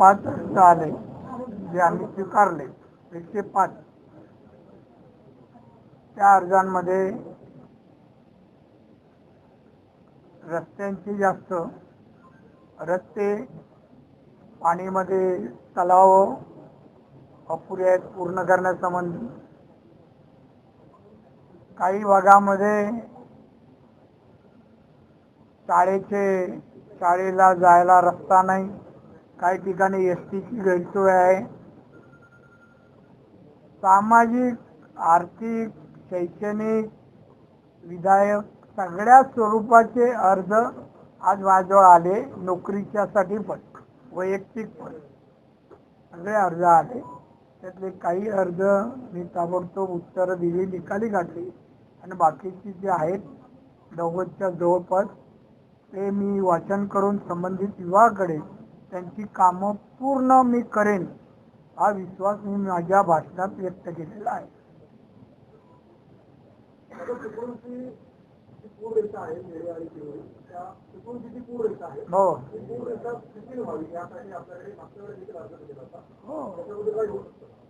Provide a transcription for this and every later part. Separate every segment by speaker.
Speaker 1: पाच अर्ज आले जे आम्ही स्वीकारले एकशे पाच. त्या अर्जांमध्ये रस्त्यांची जास्त रस्ते पाणीमध्ये तलाव अपुरे आहेत पूर्ण करण्यासंबंधी काही भागामध्ये शाळेचे शाळेला जायला रस्ता नाही. काही ठिकाणी एस टीची गैरसोय आहे. सामाजिक आर्थिक शैक्षणिक विधायक सगळ्या स्वरूपाचे अर्ज आज माझ्याजवळ आले. नोकरीच्यासाठी पण वैयक्तिक पण. सगळे अर्ज आले. त्यातले काही अर्ज मी ताबडतोब उत्तरं दिली निकाली काढली. आणि बाकीची जे आहेत नव्वदच्या जवळपास ते मी वाचन करून संबंधित विभागाकडे त्यांची कामं पूर्ण मी करेन हा विश्वास मी माझ्या भाषणात व्यक्त केलेला आहे. हो.
Speaker 2: अर्ज दिला होता
Speaker 1: हो.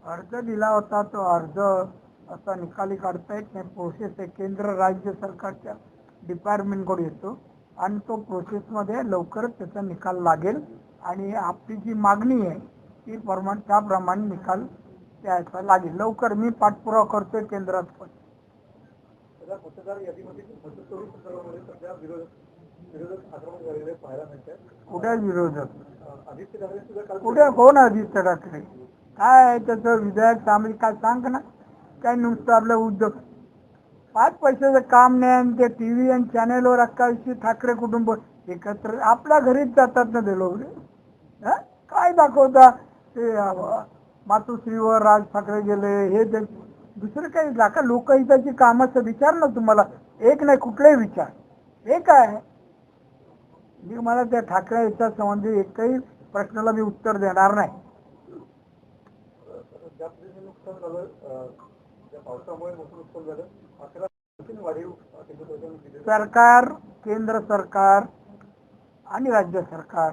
Speaker 1: अर्ज दिला होता तो अर्ज असा निकाली काढता येत नाही. प्रोसेस आहे केंद्र राज्य सरकारच्या डिपार्टमेंटकडे येतो. आणि तो प्रोसेसमध्ये लवकरच त्याचा निकाल लागेल. आणि आपली जी मागणी आहे ती प्रमाण त्याप्रमाणे निकाल द्यायचा लागेल. लवकर मी पाठपुरावा करतोय केंद्रात पण. कुठे विरोधक? कुठे? कोण आदित्य ठाकरे? काय आहे त्याचं विधायक सामील काय सांग ना. काय नुसतं आपलं उद्योग पाच पैशाचं काम नाही आणि ते टी व्ही आणि चॅनेलवर अक्काशी ठाकरे कुटुंब एकत्र आपल्या घरीच जातात ना ते लोक. दाखवता ते मातोश्रीवर राज ठाकरे गेले हे दुसरं काही दाखवा लोकहिताची कामाचं विचार ना तुम्हाला. एक नाही कुठलाही विचार. एक आहे. मी मला त्या ठाकरे याच्या संबंधी एकही प्रश्नाला मी उत्तर देणार नाही. सरकार केंद्र सरकार आणि राज्य सरकार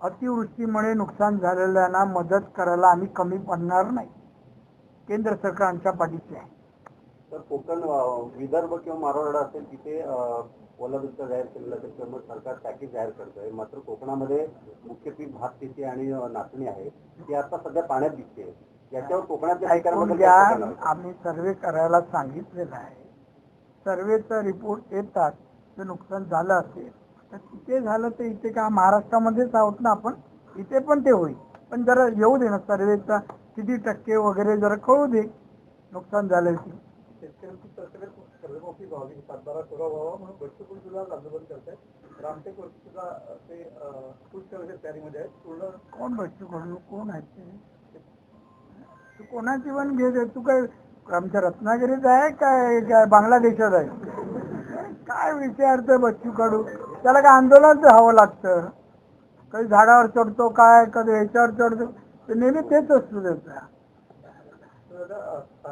Speaker 1: अतिवृष्टीमुळे नुकसान झालेल्यांना मदत करायला आम्ही कमी पडणार नाही. केंद्र सरकार आमच्या पाठीशी आहे.
Speaker 3: तर कोकण विदर्भ किंवा मराठवाडा असेल तिथे ओला दुष्काळ जाहीर केलेला असेल मग सरकार पॅकेज जाहीर करतोय मात्र कोकणामध्ये मुख्य पीक भात शेती आणि नाचणी आहे. ती आता सध्या पाण्यात दिसते याच्यावर कोकणातल्या?
Speaker 1: आम्ही सर्वे करायला सांगितलेलं आहे. सर्वेचा रिपोर्ट येतात. जर नुकसान झालं असेल तर तिथे झालं तर इथे का महाराष्ट्रामध्येच आहोत ना आपण इथे पण ते होईल. पण जरा येऊ दे ना सर्वेचा किती टक्के वगैरे जरा कळू दे. नुकसान झालं ते.
Speaker 2: ते
Speaker 1: कोण बच्चू कडू कोण आहे ते? तू कोणाची पण घेत तू काय आमच्या रत्नागिरीत आहे काय काय बांगलादेशात आहे? काय विचारतं बच्चू कडू? त्याला काय आंदोलनच हवं लागतं. कधी झाडावर चढतो काय कधी ह्याच्यावर चढतो. नेहमी तेच असतो त्याचा.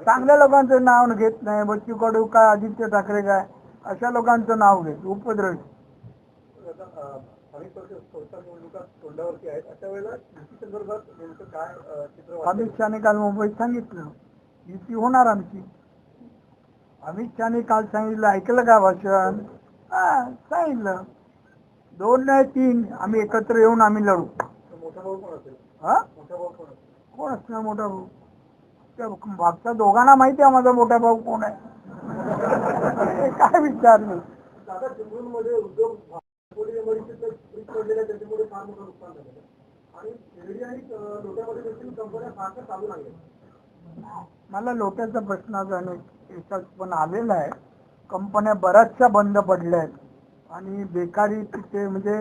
Speaker 1: चांगल्या लोकांचं नाव घेत नाही. बच्चू कडू काय आदित्य ठाकरे काय अशा लोकांचं नाव घेत उपद्रवी. अमित शहाने काल मुंबईत सांगितलं. युती होणार आमची. अमित शहाने काल सांगितलं ऐकलं का भाषण? सांगितलं. दोन नाही तीन. आम्ही एकत्र येऊन आम्ही लढू.
Speaker 2: तर मोठा भाऊ कोण
Speaker 1: हा? असणार मोठा भाऊ? त्या मागच्या दोघांना माहिती आहे माझा मोठा भाऊ कोण आहे. काय विचारलं मला लोट्याचा प्रश्न पण आलेला आहे. कंपन्या बऱ्याचशा बंद पडल्या आहेत आणि बेकारी तिथे म्हणजे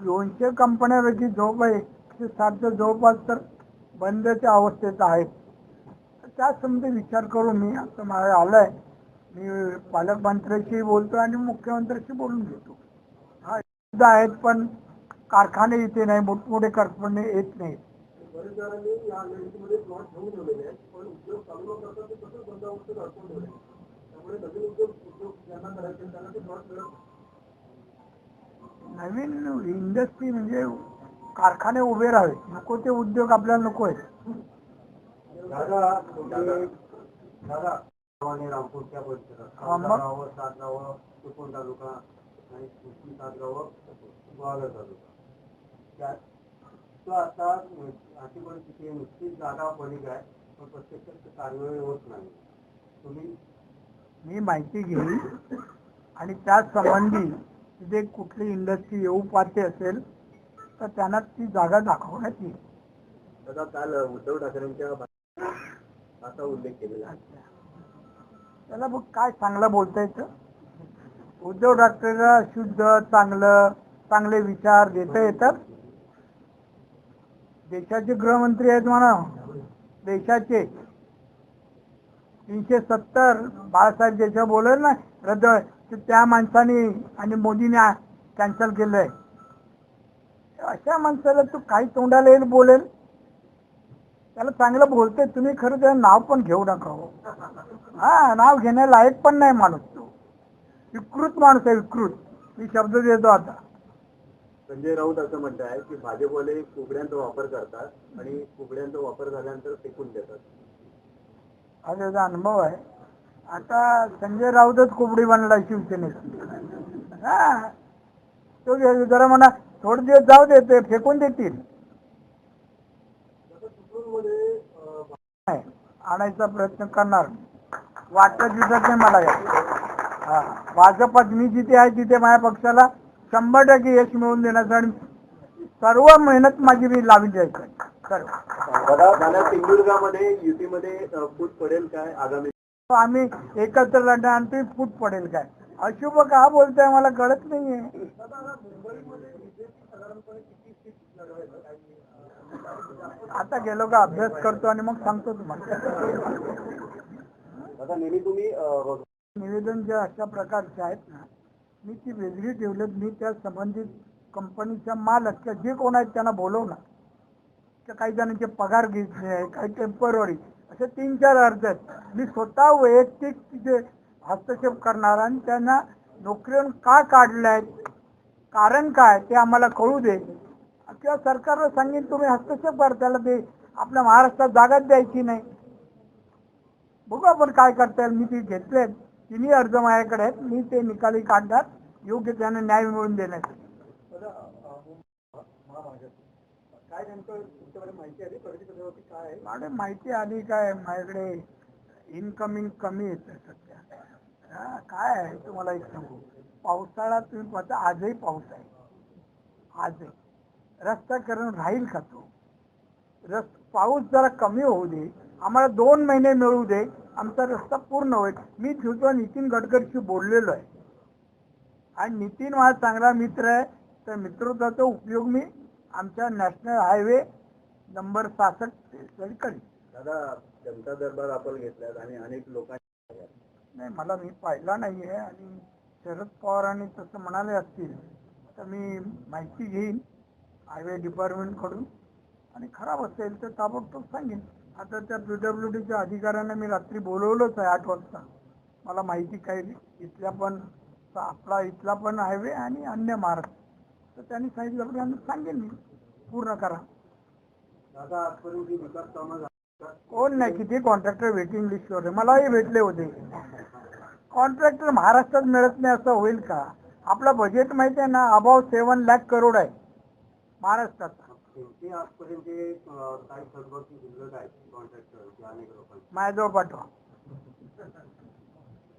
Speaker 1: दोनशे कंपन्यापैकी जवळपास एकशे साठच्या जवळपास तर बंदच्या अवस्थेत आहेत. त्यासंबंधी विचार करून मी आता मला आलंय. मी पालकमंत्र्याशी बोलतो आणि मुख्यमंत्र्याशी बोलून घेतो. हा सुद्धा आहेत पण कारखाने इथे नाही मोठमोठे कारखाने येत नाहीत.
Speaker 2: या प्लॉट घेऊन ठेवलेले आहेत पण उद्योग चालू न करता ते तसंच बंद अवस्थेत अडकून ठेवले नवीन उद्योग उद्योग ज्यांना करायचे त्यांना ते प्लॉट मिळत नाही.
Speaker 1: नवीन इंडस्ट्री म्हणजे कारखाने उभे राहावे. नको ते उद्योग आपल्याला नको आहेत.
Speaker 3: दादा दादा रामपूरच्या परिसरात
Speaker 1: हा,
Speaker 3: चिपळूण तालुका आणि त्यात तो आता अशी परिस्थिती आहे, नुसतीच जागा पडली आहे पण प्रत्यक्षात कार्यवाही होत नाही. तुम्ही
Speaker 1: मी माहिती घेईन आणि त्या संबंधी तिथे कुठली इंडस्ट्री येऊ पाहते असेल तर त्यांना ती जागा दाखवण्यात येईल.
Speaker 3: दादा काल उद्धव ठाकरेंच्या असा उल्लेख केलेला
Speaker 1: त्याला मग काय चांगलं बोलता येतं? उद्धव ठाकरेला शुद्ध चांगलं चांगले विचार देता येतात. देशाचे गृहमंत्री आहेत म्हणा देशाचे. तीनशे सत्तर बाळासाहेब ज्याच्या बोलेल ना रद्द. त्या माणसाने आणि मोदीने कॅन्सल केलंय. अशा माणसाला तू काही तोंडाला येईल बोलेल? त्याला चांगलं बोलते तुम्ही खरं त्याला नाव पण घेऊ नका हो. हा नाव घेण्यालायक पण नाही माणूस तो. विकृत माणूस आहे विकृत. मी शब्द देतो आता.
Speaker 3: संजय राऊत असं म्हणत आहे की भाजपवाले कुबड्यांचा वापर करतात आणि कुबड्यांचा वापर झाल्यानंतर फेकून देतात.
Speaker 1: हा त्याचा अनुभव आहे. आता संजय राऊतच कोबडी बनला शिवसेनेची हा. तो जरा म्हणा थोडे दिवस जाऊ दे ते फेकून देतील. आणायचा प्रयत्न करणार. वाटत दिसत नाही मला या हा. भाजपात मी जिथे आहे तिथे माझ्या पक्षाला शंभर टक्के यश मिळवून देण्यासाठी सर्व मेहनत माझी मी लावून द्यायची सर्व.
Speaker 3: दादा सिंधुदुर्गामध्ये युतीमध्ये फूट पडेल काय आगामी?
Speaker 1: आम्ही एकत्र लढणार आणि ते फूट पडेल काय? अशुभ का बोलताय मला कळत नाहीये. आता गेलो का? अभ्यास करतो आणि मग सांगतो तुम्हाला.
Speaker 3: नेहमी तुम्ही
Speaker 1: निवेदन जे अशा प्रकारचे आहेत ना मी ती वेगळी ठेवलेत. मी त्या संबंधित कंपनीच्या मालक जे कोण आहेत त्यांना बोलवणार. काही जणांचे पगार घेतले आहे काही टेंपररी असे तीन चार अर्ज आहेत. मी स्वतः वैयक्तिक तिथे हस्तक्षेप करणार आणि त्यांना नोकरीवरून का काढले आहे कारण काय ते आम्हाला कळू दे. किंवा सरकारला सांगेन तुम्ही हस्तक्षेप करा त्याला ते आपल्या महाराष्ट्रात जागाच द्यायची नाही. बघू आपण काय करता येईल. मी ती घेतले. तिन्ही अर्ज माझ्याकडे आहेत. मी ते निकाली काढणार योग्य त्यांना न्याय मिळवून देण्यासाठी.
Speaker 2: काय नेमकं माहिती आली प्रगती पत्रावरती काय आहे?
Speaker 1: मॅडम माहिती आली काय? माझ्याकडे इनकमिंग कमी येत सध्या. हा, काय आहे तुम्हाला एक सांगू? पावसाळा तुम्ही पाहता आजही पाऊस आहे. आजही रस्ता करून राहील का तो? रस पाऊस जरा कमी होऊ दे. आम्हाला दोन महिने मिळू दे. आमचा रस्ता पूर्ण होईल. मी तुझा नितीन गडकरीशी बोललेलो आहे. आणि नितीन माझा चांगला मित्र आहे. तर मित्रत्वाचा उपयोग मी आमच्या नॅशनल हायवे नंबर करीन
Speaker 3: दादा जनता दरबार आपण घेतल्यात आणि अनेक लोकांनी
Speaker 1: नाही मला मी पाहिला नाहीये आणि शरद पवारांनी तसं म्हणाले असतील तर मी माहिती घेईन हायवे डिपार्टमेंटकडून आणि खराब असेल तर ताबडतोब सांगेन. आता त्या पी डब्ल्यू डीच्या अधिकाऱ्यांना मी रात्री बोलवलंच आहे आठ वाजता. मला माहिती काही इथल्या पण आपला इथला पण हायवे आणि अन्य मार्ग. तर त्यांनी सांगितलं सांगेन मी. पूर्ण करा. कोण नाही किती कॉन्ट्रॅक्टर वेटिंग लिस्टवर आहे? मलाही भेटले होते. कॉन्ट्रॅक्टर महाराष्ट्रात मिळत नाही असं होईल का? आपलं बजेट माहिती आहे ना अबाव सेवन लाख करोड आहे. महाराष्ट्रात. माझ्याजवळ पाठवा.